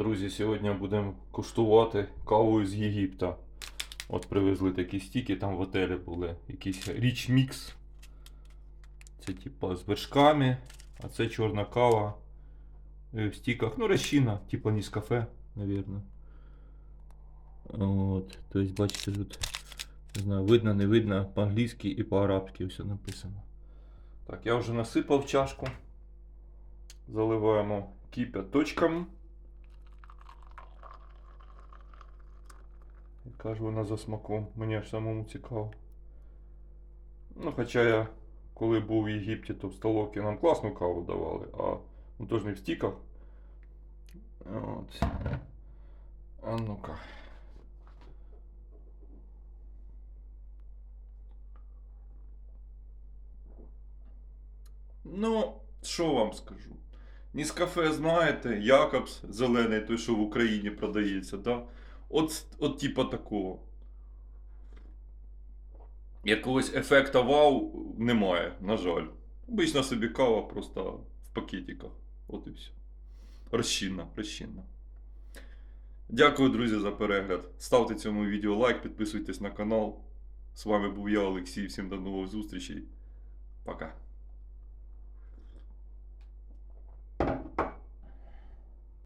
Друзі, сьогодні будемо куштувати каву з Єгипта. От привезли такі стіки, там в готелі були. Якийсь річ мікс. Це типа з вершками, а це чорна кава е, в стіках. Ну, розчина, типа не з кафе, навірно. От, тобто, бачите, тут не знаю, видно, не видно, по-англійськи і по-арабськи все написано. Так, я вже насипав чашку. Заливаємо кипяточком. Яка ж вона за смаком? Мені аж самому цікаво. Ну, хоча я, коли був в Єгипті, то в столовці нам класну каву давали, а ну то ж не в стіках. От. А ну-ка. Ну, що вам скажу? Нескафе знаєте, Якобс зелений, той, що в Україні продається, да? От, от типа такого. Якогось ефекта вау немає, на жаль. Обична собі кава просто в пакетиках. От і все. Розчинна, розчинна. Дякую, друзі, за перегляд. Ставте цьому відео лайк, підписуйтесь на канал. З вами був я, Олексій. Всім до нових зустрічей. Пока.